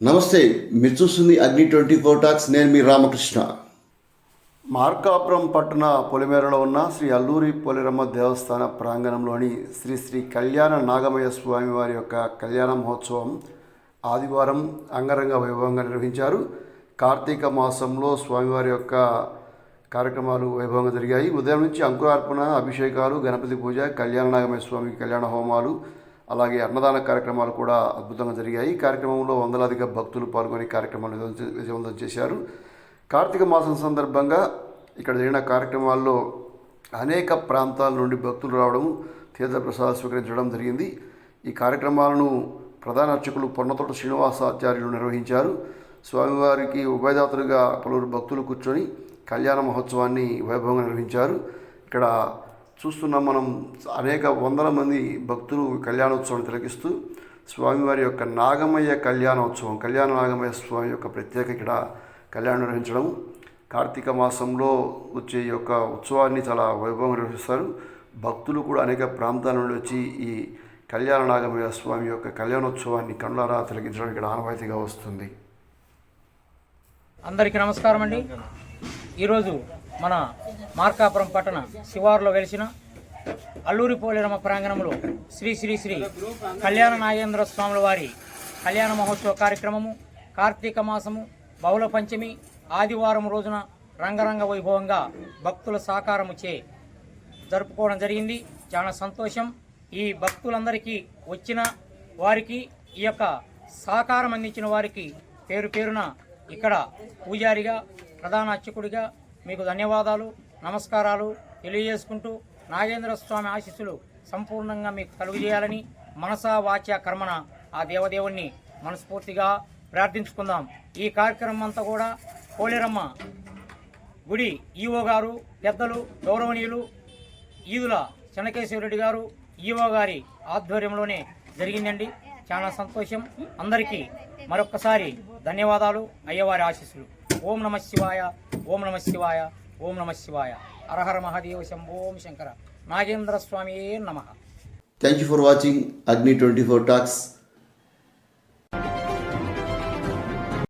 నమస్తే మీరు చూస్తుంది అగ్ని ట్వంటీ ఫోర్ టాక్స్ నేను మీ రామకృష్ణ. మార్కాపురం పట్టణ పొలిమేరలో ఉన్న శ్రీ అల్లూరి పొలిరమ్మ దేవస్థాన ప్రాంగణంలోని శ్రీ శ్రీ కళ్యాణ నాగమయ్య స్వామి వారి యొక్క కళ్యాణ మహోత్సవం ఆదివారం అంగరంగ వైభవంగా నిర్వహించారు. కార్తీక మాసంలో స్వామివారి యొక్క కార్యక్రమాలు వైభవంగా జరిగాయి. ఉదయం నుంచి అంకురార్పణ అభిషేకాలు గణపతి పూజ కళ్యాణ నాగమయ్య స్వామి కళ్యాణ హోమాలు అలాగే అన్నదాన కార్యక్రమాలు కూడా అద్భుతంగా జరిగాయి. ఈ కార్యక్రమంలో వందలాదిగా భక్తులు పాల్గొని కార్యక్రమాలు విజయవంతం- చేశారు. కార్తీక మాసం సందర్భంగా ఇక్కడ జరిగిన కార్యక్రమాల్లో అనేక ప్రాంతాల నుండి భక్తులు రావడం తీర్థప్రసాద స్వీకరించడం జరిగింది. ఈ కార్యక్రమాలను ప్రధాన అర్చకులు పొన్నతోట శ్రీనివాసాచార్యులు నిర్వహించారు. స్వామివారికి ఉభయదాతలుగా పలువురు భక్తులు కూర్చొని కళ్యాణ మహోత్సవాన్ని వైభవంగా నిర్వహించారు. ఇక్కడ చూస్తున్నాం మనం అనేక వందల మంది భక్తులు కళ్యాణోత్సవాన్ని తిలకిస్తూ స్వామివారి యొక్క నాగమయ్య కళ్యాణోత్సవం కళ్యాణ నాగమయ్య స్వామి యొక్క ప్రత్యేక ఇక్కడ కళ్యాణం నిర్వహించడం. కార్తీక మాసంలో వచ్చే యొక్క ఉత్సవాన్ని చాలా వైభవంగా నిర్వహిస్తారు. భక్తులు కూడా అనేక ప్రాంతాల నుండి వచ్చి ఈ కళ్యాణ నాగమయ్య స్వామి యొక్క కళ్యాణోత్సవాన్ని కళ్ళారా తిలకించడం ఇక్కడ ఆనవాయితీగా వస్తుంది. అందరికీ నమస్కారం అండి. ఈరోజు మన మార్కాపురం పట్టణ శివారులో వెలిసిన అల్లూరి పోలేరమ్మ ప్రాంగణంలో శ్రీ శ్రీ శ్రీ కళ్యాణ నాగేంద్ర స్వాముల వారి కళ్యాణ మహోత్సవ కార్యక్రమము కార్తీక మాసము బహుళ పంచమి ఆదివారం రోజున రంగరంగ వైభవంగా భక్తుల సహకారము చే జరుపుకోవడం జరిగింది. చాలా సంతోషం. ఈ భక్తులందరికీ వచ్చిన వారికి ఈ యొక్క సహకారం అందించిన వారికి పేరు పేరున ఇక్కడ పూజారిగా ప్రధాన అర్చకుడిగా మీకు ధన్యవాదాలు. నమస్కారాలు తెలియజేసుకుంటూ నాగేంద్ర స్వామి ఆశీస్సులు సంపూర్ణంగా మీకు కలుగజేయాలని మనసా వాచ కర్మన ఆ దేవదేవుణ్ణి మనస్ఫూర్తిగా ప్రార్థించుకుందాం. ఈ కార్యక్రమం అంతా కూడా పోలేరమ్మ గుడి ఈవో గారు పెద్దలు గౌరవనీయులు ఈదుల చెన్నకేశ్వరరెడ్డి గారు ఈవో గారి ఆధ్వర్యంలోనే జరిగిందండి. చాలా సంతోషం. అందరికీ మరొక్కసారి ధన్యవాదాలు. అయ్యవారి ఆశీస్సులు. ఓం నమ శివాయ ఓం నమ శివాయ. ఓం నమ శివాయ. అరహర మహాదేవ శంభో శంకర. నాగేంద్ర స్వామి నమ. Thank you for watching Agni twenty four talks